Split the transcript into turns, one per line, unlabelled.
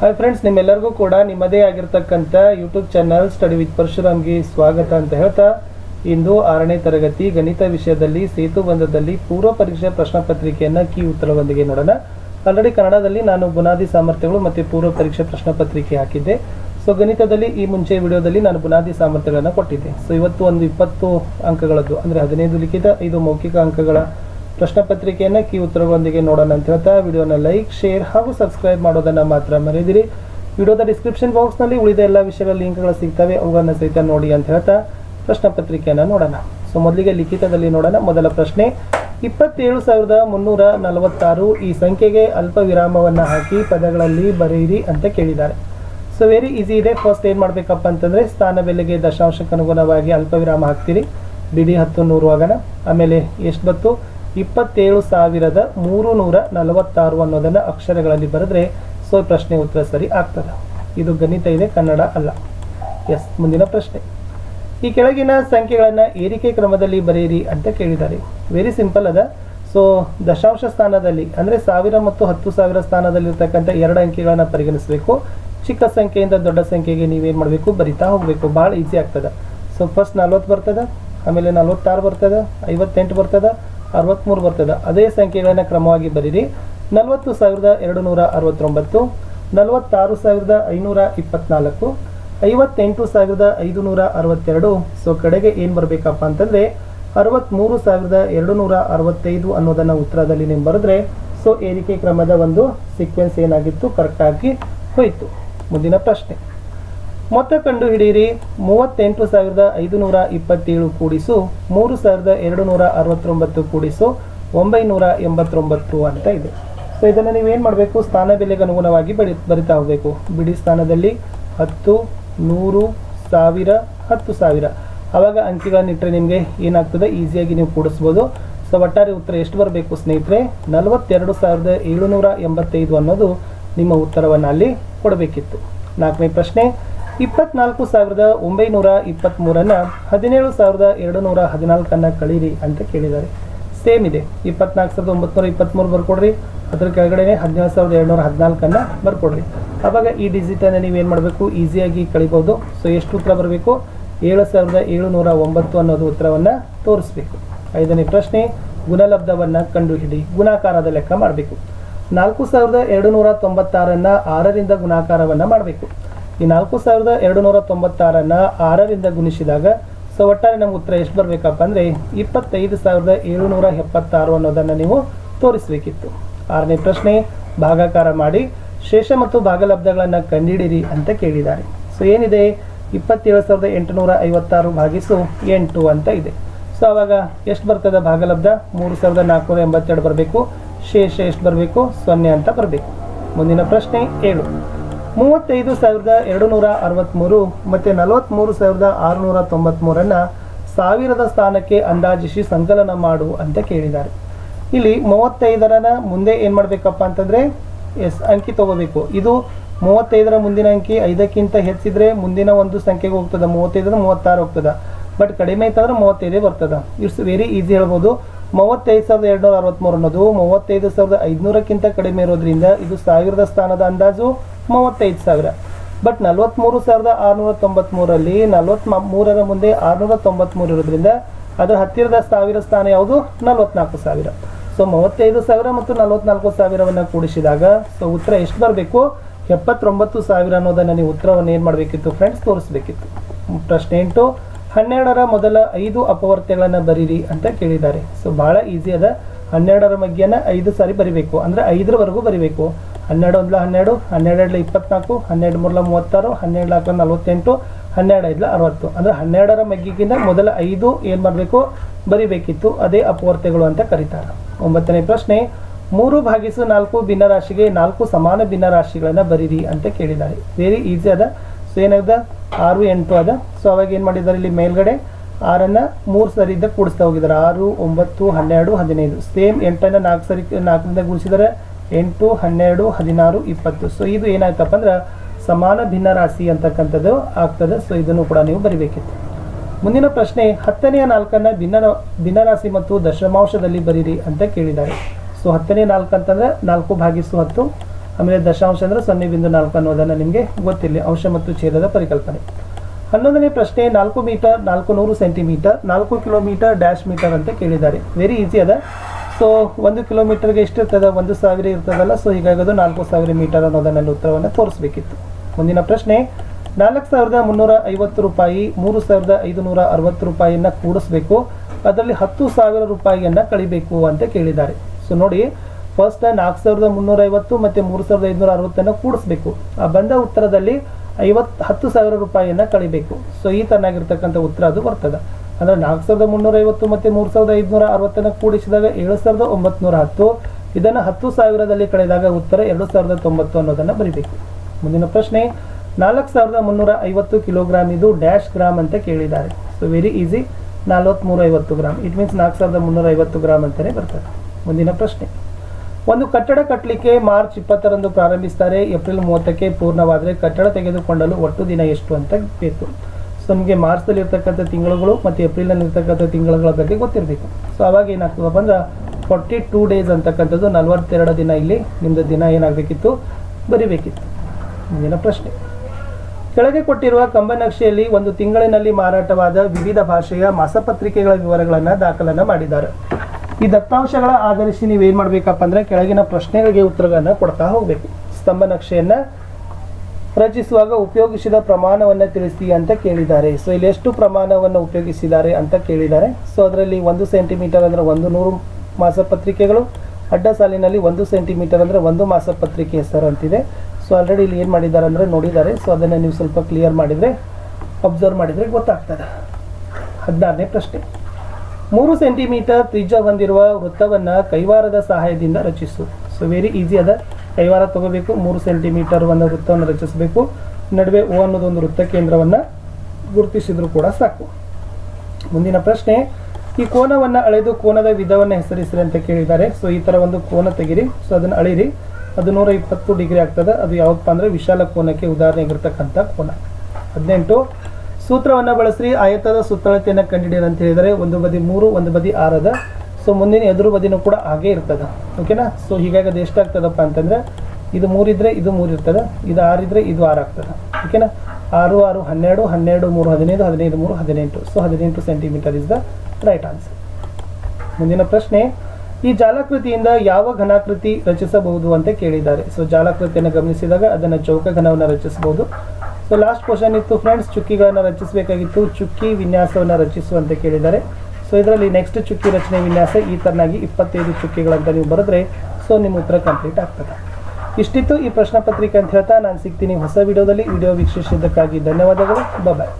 Hi friends ನಿಮ್ಮೆಲ್ಲರಿಗೂ ಕೂಡ ನಿಮ್ಮದೇ ಆಗಿರ್ತಕ್ಕಂಥ ಯೂಟ್ಯೂಬ್ ಚಾನಲ್ ಸ್ಟಡಿ ವಿತ್ ಪರಶುರಾಮ್ಗೆ ಸ್ವಾಗತ ಅಂತ ಹೇಳ್ತಾ, ಇಂದು ಆರನೇ ತರಗತಿ ಗಣಿತ ವಿಷಯದಲ್ಲಿ ಸೇತುಬಂಧದಲ್ಲಿ ಪೂರ್ವ ಪರೀಕ್ಷೆ ಪ್ರಶ್ನೆ ಪತ್ರಿಕೆಯನ್ನು ಕೀ ಉತ್ತರದೊಂದಿಗೆ ನೋಡೋಣ. ಆಲ್ರೆಡಿ ಕನ್ನಡದಲ್ಲಿ ನಾನು ಬುನಾದಿ ಸಾಮರ್ಥ್ಯಗಳು ಮತ್ತು ಪೂರ್ವ ಪರೀಕ್ಷೆ ಪ್ರಶ್ನೆ ಪತ್ರಿಕೆ ಹಾಕಿದ್ದೆ. ಸೊ ಗಣಿತದಲ್ಲಿ ಈ ಮುಂಚೆ ವಿಡಿಯೋದಲ್ಲಿ ನಾನು ಬುನಾದಿ ಸಾಮರ್ಥ್ಯಗಳನ್ನು ಕೊಟ್ಟಿದ್ದೆ. ಸೊ ಇವತ್ತು ಒಂದು ಇಪ್ಪತ್ತು ಅಂಕಗಳದ್ದು, ಅಂದರೆ ಹದಿನೈದು ಲಿಖಿತ, ಐದು ಮೌಖಿಕ ಅಂಕಗಳ ಪ್ರಶ್ನೆ ಪತ್ರಿಕೆಯನ್ನು ಕೀ ಉತ್ತರಗಳೊಂದಿಗೆ ನೋಡೋಣ ಅಂತ ಹೇಳ್ತಾ, ವಿಡಿಯೋನ ಲೈಕ್, ಶೇರ್ ಹಾಗೂ ಸಬ್ಸ್ಕ್ರೈಬ್ ಮಾಡೋದನ್ನು ಮಾತ್ರ ಮರೆಯದಿರಿ. ವಿಡಿಯೋದ ಡಿಸ್ಕ್ರಿಪ್ಷನ್ ಬಾಕ್ಸ್ನಲ್ಲಿ ಉಳಿದ ಎಲ್ಲ ವಿಷಯಗಳ ಲಿಂಕ್ಗಳು ಸಿಗ್ತವೆ, ಅವುಗಳನ್ನು ಸಹಿತ ನೋಡಿ ಅಂತ ಹೇಳ್ತಾ ಪ್ರಶ್ನೆ ಪತ್ರಿಕೆಯನ್ನು ನೋಡೋಣ. ಸೊ, ಮೊದಲಿಗೆ ಲಿಖಿತದಲ್ಲಿ ನೋಡೋಣ. ಮೊದಲ ಪ್ರಶ್ನೆ, ಇಪ್ಪತ್ತೇಳು ಸಾವಿರದ ಮುನ್ನೂರ ನಲವತ್ತಾರು ಈ ಸಂಖ್ಯೆಗೆ ಅಲ್ಪ ವಿರಾಮವನ್ನು ಹಾಕಿ ಪದಗಳಲ್ಲಿ ಬರೆಯಿರಿ ಅಂತ ಕೇಳಿದ್ದಾರೆ. ಸೊ ವೆರಿ ಈಸಿ ಇದೆ. ಫಸ್ಟ್ ಏನು ಮಾಡಬೇಕಪ್ಪ ಅಂತಂದರೆ, ಸ್ಥಾನ ಬೆಲೆಗೆ ದಶಾಂಶಕ್ಕೆ ಅನುಗುಣವಾಗಿ ಅಲ್ಪ ವಿರಾಮ ಹಾಕ್ತೀರಿ ಬಿಡಿ ಹತ್ತು ನೂರು ಆಗೋಣ. ಆಮೇಲೆ ಎಷ್ಟು ಬತ್ತು? ಇಪ್ಪತ್ತೇಳು ಸಾವಿರದ ಮೂರು ನೂರ ನಲವತ್ತಾರು ಅನ್ನೋದನ್ನು ಅಕ್ಷರಗಳಲ್ಲಿ ಬರೆದ್ರೆ ಸೊ ಪ್ರಶ್ನೆ ಉತ್ತರ ಸರಿ ಆಗ್ತದೆ. ಇದು ಗಣಿತ ಇದೆ, ಕನ್ನಡ ಅಲ್ಲ. ಎಸ್ ಮುಂದಿನ ಪ್ರಶ್ನೆ. ಈ ಕೆಳಗಿನ ಸಂಖ್ಯೆಗಳನ್ನು ಏರಿಕೆ ಕ್ರಮದಲ್ಲಿ ಬರೆಯಿರಿ ಅಂತ ಕೇಳಿದ್ದಾರೆ. ವೆರಿ ಸಿಂಪಲ್ ಅದ. ಸೊ ದಶಾಂಶ ಸ್ಥಾನದಲ್ಲಿ, ಅಂದರೆ ಸಾವಿರ ಮತ್ತು ಹತ್ತು ಸಾವಿರ ಸ್ಥಾನದಲ್ಲಿರ್ತಕ್ಕಂಥ ಎರಡು ಅಂಕಿಗಳನ್ನು ಪರಿಗಣಿಸಬೇಕು. ಚಿಕ್ಕ ಸಂಖ್ಯೆಯಿಂದ ದೊಡ್ಡ ಸಂಖ್ಯೆಗೆ ನೀವೇನು ಮಾಡಬೇಕು? ಬರಿತಾ ಹೋಗಬೇಕು. ಭಾಳ ಈಸಿ ಆಗ್ತದೆ. ಸೊ ಫಸ್ಟ್ ನಲ್ವತ್ತು ಬರ್ತದೆ, ಆಮೇಲೆ ನಲ್ವತ್ತಾರು ಬರ್ತದೆ, ಐವತ್ತೆಂಟು ಬರ್ತದೆ ಅರವತ್ತ್ಮೂರು ಬರ್ತದೆ. ಅದೇ ಸಂಖ್ಯೆಗಳನ್ನು ಕ್ರಮವಾಗಿ ಬರೀರಿ. ನಲವತ್ತು ಸಾವಿರದ ಎರಡು ನೂರ ಅರವತ್ತೊಂಬತ್ತು, ನಲವತ್ತಾರು ಸಾವಿರದ ಐನೂರ ಇಪ್ಪತ್ನಾಲ್ಕು, ಐವತ್ತೆಂಟು ಸಾವಿರದ ಐದು ನೂರ ಅರವತ್ತೆರಡು. ಸೊ ಕಡೆಗೆ ಏನು ಬರಬೇಕಪ್ಪ ಅಂತಂದರೆ ಅರವತ್ತ್ಮೂರು ಸಾವಿರದ ಎರಡು ನೂರ ಅರವತ್ತೈದು ಅನ್ನೋದನ್ನು ಉತ್ತರದಲ್ಲಿ ನೀವು ಬರೆದ್ರೆ ಸೊ ಏರಿಕೆ ಕ್ರಮದ ಒಂದು ಸೀಕ್ವೆನ್ಸ್ ಏನಾಗಿತ್ತು? ಕರೆಕ್ಟಾಗಿ ಹೋಯಿತು. ಮುಂದಿನ ಪ್ರಶ್ನೆ. ಮೊತ್ತ ಕಂಡು ಹಿಡಿಯಿರಿ ಮೂವತ್ತೆಂಟು ಸಾವಿರದ ಐದು ನೂರ ಇಪ್ಪತ್ತೇಳು ಕೂಡಿಸು, ಮೂರು ಸಾವಿರದ ಎರಡು ನೂರ ಅರವತ್ತೊಂಬತ್ತು ಕೂಡಿಸು, ಒಂಬೈನೂರ ಎಂಬತ್ತೊಂಬತ್ತು ಅಂತ ಇದೆ. ಸೊ ಇದನ್ನು ನೀವೇನು ಮಾಡಬೇಕು? ಸ್ಥಾನ ಬೆಲೆಗೆ ಅನುಗುಣವಾಗಿ ಬರಿ ಬರಿತಾ ಹೋಗಬೇಕು. ಬಿಡಿ ಸ್ಥಾನದಲ್ಲಿ ಹತ್ತು, ನೂರು, ಸಾವಿರ, ಹತ್ತು ಸಾವಿರ. ಆವಾಗ ಅಂಕಿಗಳನ್ನು ಇಟ್ಟರೆ ನಿಮಗೆ ಏನಾಗ್ತದೆ? ಈಸಿಯಾಗಿ ನೀವು ಕೂಡಿಸ್ಬೋದು. ಸೊ ಒಟ್ಟಾರೆ ಉತ್ತರ ಎಷ್ಟು ಬರಬೇಕು ಸ್ನೇಹಿತರೆ? ನಲವತ್ತೆರಡು ಸಾವಿರದ ಏಳುನೂರ ಎಂಬತ್ತೈದು ಅನ್ನೋದು ನಿಮ್ಮ ಉತ್ತರವನ್ನು ಅಲ್ಲಿ ಕೊಡಬೇಕಿತ್ತು. ನಾಲ್ಕನೇ ಪ್ರಶ್ನೆ ಇಪ್ಪತ್ನಾಲ್ಕು ಸಾವಿರದ ಒಂಬೈನೂರ ಇಪ್ಪತ್ತ್ಮೂರನ್ನು ಹದಿನೇಳು ಸಾವಿರದ ಎರಡು ನೂರ ಹದಿನಾಲ್ಕನ್ನು ಕಳೀರಿ ಅಂತ ಕೇಳಿದ್ದಾರೆ. ಸೇಮ್ ಇದೆ. ಇಪ್ಪತ್ನಾಲ್ಕು ಸಾವಿರದ ಒಂಬತ್ತು ಇಪ್ಪತ್ತ್ಮೂರು ಬರ್ಕೊಡ್ರಿ. ಅದ್ರ ಕೆಳಗಡೆ ಹದಿನೇಳು ಸಾವಿರದ ಎರಡುನೂರ ಹದಿನಾಲ್ಕನ್ನು ಬರ್ಕೊಡ್ರಿ. ಆವಾಗ ಈ ಡಿಜಿಟನ್ನು ನೀವೇನು ಮಾಡಬೇಕು? ಈಸಿಯಾಗಿ ಕಳಿಬೋದು. ಸೊ ಎಷ್ಟು ಉತ್ತರ ಬರಬೇಕು? ಏಳು ಸಾವಿರದ ಏಳುನೂರ ಒಂಬತ್ತು ಅನ್ನೋದು ಉತ್ತರವನ್ನು ತೋರಿಸ್ಬೇಕು. ಐದನೇ ಪ್ರಶ್ನೆ, ಗುಣಲಬ್ಧವನ್ನು ಕಂಡುಹಿಡಿ. ಗುಣಾಕಾರದ ಲೆಕ್ಕ ಮಾಡಬೇಕು. ನಾಲ್ಕು ಸಾವಿರದ ಎರಡು ನೂರ ತೊಂಬತ್ತಾರನ್ನು ಆರರಿಂದ ಗುಣಾಕಾರವನ್ನು ಮಾಡಬೇಕು. ಈ ನಾಲ್ಕು ಸಾವಿರದ ಎರಡು ನೂರ ತೊಂಬತ್ತಾರನ್ನು ಆರರಿಂದ ಗುಣಿಸಿದಾಗ, ಸೊ ಒಟ್ಟಾರೆ ನಮ್ಗೆ ಉತ್ತರ ಎಷ್ಟು ಬರಬೇಕಪ್ಪ ಅಂದರೆ ಇಪ್ಪತ್ತೈದು ಸಾವಿರದ ಏಳುನೂರ ಎಪ್ಪತ್ತಾರು ಅನ್ನೋದನ್ನು ನೀವು ತೋರಿಸಬೇಕಿತ್ತು. ಆರನೇ ಪ್ರಶ್ನೆ, ಭಾಗಾಕಾರ ಮಾಡಿ ಶೇಷ ಮತ್ತು ಭಾಗಲಬ್ಧಗಳನ್ನು ಕಂಡುಹಿಡಿರಿ ಅಂತ ಕೇಳಿದ್ದಾರೆ. ಸೊ ಏನಿದೆ? ಇಪ್ಪತ್ತೇಳು ಸಾವಿರದ ಎಂಟುನೂರ ಐವತ್ತಾರು ಭಾಗಿಸು ಎಂಟು ಅಂತ ಇದೆ. ಸೊ ಅವಾಗ ಎಷ್ಟು ಬರ್ತದೆ ಭಾಗಲಬ್ಧ? ಮೂರು ಸಾವಿರದ ನಾಲ್ಕುನೂರ ಎಂಬತ್ತೆರಡು ಬರಬೇಕು. ಶೇಷ ಎಷ್ಟು ಬರಬೇಕು? ಸೊನ್ನೆ ಅಂತ ಬರಬೇಕು. ಮುಂದಿನ ಪ್ರಶ್ನೆ ಏಳು. ಮೂವತ್ತೈದು ಸಾವಿರದ ಎರಡು ನೂರ ಅರವತ್ತ್ಮೂರು ಮತ್ತು ನಲವತ್ತ್ಮೂರು ಸಾವಿರದ ಆರುನೂರ ತೊಂಬತ್ತ್ಮೂರನ್ನು ಸಾವಿರದ ಸ್ಥಾನಕ್ಕೆ ಅಂದಾಜಿಸಿ ಸಂಕಲನ ಮಾಡು ಅಂತ ಕೇಳಿದ್ದಾರೆ. ಇಲ್ಲಿ ಮೂವತ್ತೈದರನ ಮುಂದೆ ಏನು ಮಾಡಬೇಕಪ್ಪ ಅಂತಂದರೆ, ಎಸ್, ಅಂಕಿ ತಗೋಬೇಕು. ಇದು ಮೂವತ್ತೈದರ ಮುಂದಿನ ಅಂಕಿ ಐದಕ್ಕಿಂತ ಹೆಚ್ಚಿದ್ರೆ ಮುಂದಿನ ಒಂದು ಸಂಖ್ಯೆಗೆ ಹೋಗ್ತದೆ, ಮೂವತ್ತೈದರ ಮೂವತ್ತಾರು ಹೋಗ್ತದೆ. ಬಟ್ ಕಡಿಮೆ ಇತ್ತಂದ್ರೆ ಮೂವತ್ತೈದೇ ಬರ್ತದೆ. ಇಟ್ಸ್ ವೆರಿ ಈಸಿ ಹೇಳ್ಬೋದು. ಮೂವತ್ತೈದು ಸಾವಿರದ ಎರಡುನೂರ ಅರವತ್ತ್ಮೂರು ಅನ್ನೋದು ಮೂವತ್ತೈದು ಸಾವಿರದ ಐದುನೂರಕ್ಕಿಂತ ಕಡಿಮೆ ಇರೋದ್ರಿಂದ ಇದು ಸಾವಿರದ ಸ್ಥಾನದ ಅಂದಾಜು ಮೂವತ್ತೈದು ಸಾವಿರ. ಬಟ್ ನಲವತ್ತ್ಮೂರು ಸಾವಿರದ ಆರುನೂರ ತೊಂಬತ್ತ್ಮೂರಲ್ಲಿ ನಲವತ್ತ್ ಮೂರರ ಮುಂದೆ ಆರುನೂರ ತೊಂಬತ್ತ್ಮೂರು ಇರೋದ್ರಿಂದ ಅದರ ಹತ್ತಿರದ ಸಾವಿರ ಸ್ಥಾನ ಯಾವುದು? ನಲ್ವತ್ನಾಲ್ಕು ಸಾವಿರ. ಸೊ ಮೂವತ್ತೈದು ಸಾವಿರ ಮತ್ತು ನಲ್ವತ್ನಾಲ್ಕು ಸಾವಿರವನ್ನು ಕೂಡಿಸಿದಾಗ ಸೊ ಉತ್ತರ ಎಷ್ಟು ಬರಬೇಕು? ಎಪ್ಪತ್ತೊಂಬತ್ತು ಸಾವಿರ ಅನ್ನೋದನ್ನು ನೀವು ಉತ್ತರವನ್ನು ಏನು ಮಾಡಬೇಕಿತ್ತು ಫ್ರೆಂಡ್ಸ್ ತೋರಿಸ್ಬೇಕಿತ್ತು. ಪ್ರಶ್ನೆ ಎಂಟು, ಹನ್ನೆರಡರ ಮೊದಲ ಐದು ಅಪವರ್ತ್ಯಗಳನ್ನು ಬರೀರಿ ಅಂತ ಕೇಳಿದ್ದಾರೆ. ಸೊ ಭಾಳ ಈಸಿ ಅದ. ಹನ್ನೆರಡರ ಮಧ್ಯಾಹ್ನ ಐದು ಸಾರಿ ಬರಿಬೇಕು. ಅಂದರೆ ಐದರವರೆಗೂ ಬರಿಬೇಕು. ಹನ್ನೆರಡು ಒಂದ್ಲ ಹನ್ನೆರಡು ಹನ್ನೆರಡಲ ಇಪ್ಪತ್ನಾಲ್ಕು, ಹನ್ನೆರಡು ಮೂರ್ಲ ಮೂವತ್ತಾರು, ಹನ್ನೆರಡು ನಾಲ್ಕು ನಲ್ವತ್ತೆಂಟು, ಹನ್ನೆರಡು ಐದ್ಲ ಅರವತ್ತು. ಅಂದ್ರೆ ಹನ್ನೆರಡರ ಮಗ್ಗಿಗಿಂತ ಮೊದಲ ಐದು ಏನು ಮಾಡಬೇಕು? ಬರಿಬೇಕಿತ್ತು. ಅದೇ ಅಪವರ್ತೆಗಳು ಅಂತ ಕರೀತಾರೆ. ಒಂಬತ್ತನೇ ಪ್ರಶ್ನೆ, ಮೂರು ಭಾಗಿಸು ನಾಲ್ಕು ಭಿನ್ನರಾಶಿಗೆ ನಾಲ್ಕು ಸಮಾನ ಭಿನ್ನರಾಶಿಗಳನ್ನು ಬರೀರಿ ಅಂತ ಕೇಳಿದ್ದಾರೆ. ವೆರಿ ಈಸಿ ಅದ. ಸೊ ಏನಾಗದ? ಆರು, ಎಂಟು ಅದ. ಸೊ ಅವಾಗ ಏನು ಮಾಡಿದ್ದಾರೆ ಇಲ್ಲಿ ಮೇಲ್ಗಡೆ? ಆರನ್ನು ಮೂರು ಇದ್ದ ಕೂಡಿಸ್ತಾ ಹೋಗಿದ್ದಾರೆ. ಆರು, ಒಂಬತ್ತು, ಹನ್ನೆರಡು, ಹದಿನೈದು. ಸೇಮ್ ಎಂಟನ್ನು ನಾಲ್ಕು ಸರಿ, ನಾಲ್ಕರಿಂದ ಗುಣಿಸಿದರೆ ಎಂಟು, ಹನ್ನೆರಡು, ಹದಿನಾರು, ಇಪ್ಪತ್ತು. ಸೊ ಇದು ಏನಾಯ್ತಪ್ಪ ಅಂದ್ರೆ ಸಮಾನ ಭಿನ್ನರಾಶಿ ಅಂತಕ್ಕಂಥದ್ದು ಆಗ್ತದೆ. ಸೊ ಇದನ್ನು ಕೂಡ ನೀವು ಬರಿಬೇಕಿತ್ತು. ಮುಂದಿನ ಪ್ರಶ್ನೆ, ಹತ್ತನೆಯ ನಾಲ್ಕನ್ನು ಭಿನ್ನ ಭಿನ್ನರಾಶಿ ಮತ್ತು ದಶಮಾಂಶದಲ್ಲಿ ಬರೀರಿ ಅಂತ ಕೇಳಿದ್ದಾರೆ. ಸೊ ಹತ್ತನೇ ನಾಲ್ಕು ಅಂತಂದ್ರೆ ನಾಲ್ಕು ಭಾಗಿಸು ಹತ್ತು. ಆಮೇಲೆ ದಶಾಂಶ ಅಂದ್ರೆ ಸೊನ್ನೆ ಬಿಂದು ನಾಲ್ಕು ಅನ್ನೋದನ್ನು ನಿಮಗೆ ಗೊತ್ತಿಲ್ಲ ಅಂಶ ಮತ್ತು ಛೇದದ ಪರಿಕಲ್ಪನೆ. ಹನ್ನೊಂದನೇ ಪ್ರಶ್ನೆ, ನಾಲ್ಕು ಮೀಟರ್, ನಾಲ್ಕು ನೂರು ಸೆಂಟಿಮೀಟರ್, ನಾಲ್ಕು ಕಿಲೋಮೀಟರ್, ಡ್ಯಾಶ್ ಮೀಟರ್ ಅಂತ ಕೇಳಿದ್ದಾರೆ. ವೆರಿ ಈಸಿ ಅದ. ಸೊ ಒಂದು ಕಿಲೋಮೀಟರ್ಗೆ ಎಷ್ಟು ಇರ್ತದೆ ಒಂದು ಸಾವಿರ ಇರ್ತದಲ್ಲ. ಸೊ ಹೀಗಾಗಿ ಅದು ನಾಲ್ಕು ಸಾವಿರ ಮೀಟರ್ ಅನ್ನೋದನ್ನಲ್ಲಿ ಉತ್ತರವನ್ನು ತೋರಿಸಬೇಕಿತ್ತು. ಮುಂದಿನ ಪ್ರಶ್ನೆ, ನಾಲ್ಕು ಸಾವಿರದ ಮುನ್ನೂರ ಐವತ್ತು ರೂಪಾಯಿ ಮೂರು ಸಾವಿರದ ಐದುನೂರ ಅರವತ್ತು ರೂಪಾಯಿಯನ್ನು ಕೂಡಿಸ್ಬೇಕು. ಅದರಲ್ಲಿ ಹತ್ತು ಸಾವಿರ ರೂಪಾಯಿಯನ್ನು ಕಳಿಬೇಕು ಅಂತ ಕೇಳಿದ್ದಾರೆ. ಸೊ ನೋಡಿ ಫಸ್ಟ್ ನಾಲ್ಕು ಸಾವಿರದ ಮುನ್ನೂರ ಐವತ್ತು ಮತ್ತು ಮೂರು ಸಾವಿರದ ಐದುನೂರ ಅರವತ್ತನ್ನು ಕೂಡಿಸ್ಬೇಕು. ಆ ಬಂದ ಉತ್ತರದಲ್ಲಿ ಐವತ್ತು ಹತ್ತು ಸಾವಿರ ರೂಪಾಯಿಯನ್ನು ಕಳಿಬೇಕು. ಸೊ ಈ ತರನಾಗಿರ್ತಕ್ಕಂಥ ಉತ್ತರ ಅದು ಬರ್ತದೆ. ಅಂದರೆ ನಾಲ್ಕು ಸಾವಿರದ ಮುನ್ನೂರ ಐವತ್ತು ಮತ್ತು ಮೂರು ಸಾವಿರದ ಐದುನೂರ ಅರವತ್ತನ್ನು ಕೂಡಿಸಿದಾಗ ಏಳು ಸಾವಿರದ ಒಂಬತ್ನೂರ ಹತ್ತು. ಇದನ್ನು ಹತ್ತು ಸಾವಿರದಲ್ಲಿ ಕಳೆದಾಗ ಉತ್ತರ ಎರಡು ಸಾವಿರದ ತೊಂಬತ್ತು ಅನ್ನೋದನ್ನು ಬರೀಬೇಕು. ಮುಂದಿನ ಪ್ರಶ್ನೆ, ನಾಲ್ಕು ಸಾವಿರದ ಮುನ್ನೂರ ಐವತ್ತು ಕಿಲೋಗ್ರಾಮ್ ಇದು ಡ್ಯಾಶ್ ಗ್ರಾಮ್ ಅಂತ ಕೇಳಿದ್ದಾರೆ. ಸೊ ವೆರಿ ಈಸಿ ನಲ್ವತ್ಮೂರ ಐವತ್ತು ಗ್ರಾಮ್ ಇಟ್ ಮೀನ್ಸ್ ನಾಲ್ಕು ಸಾವಿರದ ಮುನ್ನೂರ ಐವತ್ತು ಗ್ರಾಮ್ ಅಂತಲೇ ಬರ್ತದೆ. ಮುಂದಿನ ಪ್ರಶ್ನೆ, ಒಂದು ಕಟ್ಟಡ ಕಟ್ಟಲಿಕ್ಕೆ ಮಾರ್ಚ್ ಇಪ್ಪತ್ತರಂದು ಪ್ರಾರಂಭಿಸ್ತಾರೆ. ಏಪ್ರಿಲ್ ಮೂವತ್ತಕ್ಕೆ ಪೂರ್ಣವಾದರೆ ಕಟ್ಟಡ ತೆಗೆದುಕೊಳ್ಳಲು ಒಟ್ಟು ದಿನ ಎಷ್ಟು ಅಂತ ಬೇಕು. ನಿಮಗೆ ಮಾರ್ಚ್ದಲ್ಲಿ ಇರ್ತಕ್ಕಂಥ ತಿಂಗಳುಗಳು ಮತ್ತು ಏಪ್ರಿಲ್ನಲ್ಲಿ ಇರ್ತಕ್ಕಂಥ ತಿಂಗಳುಗಳ ಬಗ್ಗೆ ಗೊತ್ತಿರಬೇಕು. ಸೊ ಅವಾಗ ಏನಾಗ್ತದಪ್ಪ ಅಂದ್ರೆ ಫಾರ್ಟಿ ಟೂ ಡೇಸ್ ಅಂತಕ್ಕಂಥದ್ದು ನಲವತ್ತೆರಡು ದಿನ ಇಲ್ಲಿ ನಿಮ್ಮದು ದಿನ ಏನಾಗಬೇಕಿತ್ತು? ಬರಿಬೇಕಿತ್ತು. ಮುಂದಿನ ಪ್ರಶ್ನೆ. ಕೆಳಗೆ ಕೊಟ್ಟಿರುವ ಕಂಬನಕ್ಷೆಯಲ್ಲಿ ಒಂದು ತಿಂಗಳಿನಲ್ಲಿ ಮಾರಾಟವಾದ ವಿವಿಧ ಭಾಷೆಯ ಮಾಸಪತ್ರಿಕೆಗಳ ವಿವರಗಳನ್ನು ದಾಖಲನ್ನು ಮಾಡಿದ್ದಾರೆ. ಈ ದತ್ತಾಂಶಗಳ ಆಧರಿಸಿ ನೀವೇನು ಮಾಡಬೇಕಪ್ಪ ಅಂದರೆ ಕೆಳಗಿನ ಪ್ರಶ್ನೆಗಳಿಗೆ ಉತ್ತರಗಳನ್ನು ಕೊಡ್ತಾ ಹೋಗಬೇಕು. ಸ್ತಂಭ ನಕ್ಷೆಯನ್ನು ರಚಿಸುವಾಗ ಉಪಯೋಗಿಸಿದ ಪ್ರಮಾಣವನ್ನು ತಿಳಿಸಿ ಅಂತ ಕೇಳಿದ್ದಾರೆ. ಸೊ ಇಲ್ಲಿ ಎಷ್ಟು ಪ್ರಮಾಣವನ್ನು ಉಪಯೋಗಿಸಿದ್ದಾರೆ ಅಂತ ಕೇಳಿದ್ದಾರೆ. ಸೊ ಅದರಲ್ಲಿ ಒಂದು ಸೆಂಟಿಮೀಟರ್ ಅಂದರೆ ಒಂದು ನೂರು ಮಾಸಪತ್ರಿಕೆಗಳು, ಅಡ್ಡ ಸಾಲಿನಲ್ಲಿ ಒಂದು ಸೆಂಟಿಮೀಟರ್ ಅಂದರೆ ಒಂದು ಮಾಸಪತ್ರಿಕೆ ಹೆಸರು ಅಂತಿದೆ. ಸೊ ಆಲ್ರೆಡಿ ಇಲ್ಲಿ ಏನು ಮಾಡಿದ್ದಾರೆ ಅಂದರೆ ನೋಡಿದ್ದಾರೆ. ಸೊ ಅದನ್ನು ನೀವು ಸ್ವಲ್ಪ ಕ್ಲಿಯರ್ ಮಾಡಿದರೆ ಅಬ್ಸರ್ವ್ ಮಾಡಿದರೆ ಗೊತ್ತಾಗ್ತದೆ. ಹದಿನಾರನೇ ಪ್ರಶ್ನೆ. ಮೂರು ಸೆಂಟಿಮೀಟರ್ ತ್ರಿಜ್ಯ ಹೊಂದಿರುವ ವೃತ್ತವನ್ನು ಕೈವಾರದ ಸಹಾಯದಿಂದ ರಚಿಸು. ಸೊ ವೆರಿ ಈಸಿ ಅದ. ಕೈವಾರ ತಗೋಬೇಕು, ಮೂರು ಸೆಂಟಿಮೀಟರ್ ಒಂದು ವೃತ್ತವನ್ನು ರಚಿಸಬೇಕು. ನಡುವೆ ಓ ಅನ್ನೋದೊಂದು ವೃತ್ತ ಕೇಂದ್ರವನ್ನು ಗುರುತಿಸಿದ್ರು ಕೂಡ ಸಾಕು. ಮುಂದಿನ ಪ್ರಶ್ನೆ, ಈ ಕೋನವನ್ನು ಅಳೆದು ಕೋನದ ವಿಧವನ್ನು ಹೆಸರಿಸಿರಿ ಅಂತ ಕೇಳಿದ್ದಾರೆ. ಸೊ ಈ ಥರ ಒಂದು ಕೋನ ತೆಗಿರಿ. ಸೊ ಅದನ್ನು ಅಳಿರಿ. ಅದು ನೂರ ಇಪ್ಪತ್ತು ಡಿಗ್ರಿ ಆಗ್ತದೆ. ಅದು ಯಾವಪ್ಪ ಅಂದರೆ ವಿಶಾಲ ಕೋನಕ್ಕೆ ಉದಾಹರಣೆಗಿರ್ತಕ್ಕಂಥ ಕೋನ. ಹದಿನೆಂಟು, ಸೂತ್ರವನ್ನು ಬಳಸಿ ಆಯತದ ಸುತ್ತಳತೆಯನ್ನು ಕಂಡುಹಿಡಿಯಿರಿ ಅಂತ ಹೇಳಿದರೆ, ಒಂದು ಬದಿ ಮೂರು, ಒಂದು ಬದಿ ಆರದ ಸೊ ಮುಂದಿನ ಎದುರು ಬದಿನೂ ಕೂಡ ಹಾಗೆ ಇರ್ತದೆ. ಓಕೆನಾ ಸೊ ಹೀಗಾಗಿ ಅದು ಎಷ್ಟಾಗ್ತದಪ್ಪ ಅಂತಂದರೆ, ಇದು ಮೂರಿದ್ರೆ ಇದು ಮೂರು ಇರ್ತದೆ, ಇದು ಆರಿದ್ರೆ ಇದು ಆರು ಆಗ್ತದೆ. ಓಕೆನಾ ಆರು ಆರು, ಹನ್ನೆರಡು ಹನ್ನೆರಡು, ಮೂರು, ಹದಿನೈದು ಹದಿನೈದು, ಮೂರು, ಹದಿನೆಂಟು. ಸೊ ಹದಿನೆಂಟು centimetre is the right answer ಮುಂದಿನ ಪ್ರಶ್ನೆ, ಈ ಜಾಲಾಕೃತಿಯಿಂದ ಯಾವ ಘನಾಕೃತಿ ರಚಿಸಬಹುದು ಅಂತ ಕೇಳಿದ್ದಾರೆ. ಸೊ ಜಾಲಾಕೃತಿಯನ್ನು ಗಮನಿಸಿದಾಗ ಅದನ್ನು ಚೌಕ ಘನವನ್ನು ರಚಿಸಬಹುದು. ಸೊ ಲಾಸ್ಟ್ ಕ್ವಶನ್ ಇತ್ತು ಫ್ರೆಂಡ್ಸ್ ಚುಕ್ಕಿಗಳನ್ನು ರಚಿಸಬೇಕಾಗಿತ್ತು, ಚುಕ್ಕಿ ವಿನ್ಯಾಸವನ್ನು ರಚಿಸು ಅಂತ ಕೇಳಿದ್ದಾರೆ. ಸೊ ಇದರಲ್ಲಿ ನೆಕ್ಸ್ಟ್ ಚುಕ್ಕಿ ರಚನೆ ವಿನ್ಯಾಸ ಈ ಥರನಾಗಿ ಇಪ್ಪತ್ತೈದು ಚುಕ್ಕಿಗಳಂತ ನೀವು ಬರೆದ್ರೆ ಸೊ ನಿಮ್ಮ ಉತ್ತರ ಕಂಪ್ಲೀಟ್ ಆಗ್ತದೆ. ಇಷ್ಟಿತ್ತು ಈ ಪ್ರಶ್ನೆ ಪತ್ರಿಕೆ ಅಂತ ಹೇಳ್ತಾ ನಾನು ಸಿಗ್ತೀನಿ ಹೊಸ ವಿಡಿಯೋದಲ್ಲಿ. ವಿಡಿಯೋ ವೀಕ್ಷಿಸಿದ್ದಕ್ಕಾಗಿ ಧನ್ಯವಾದಗಳು. ಬಾಯ್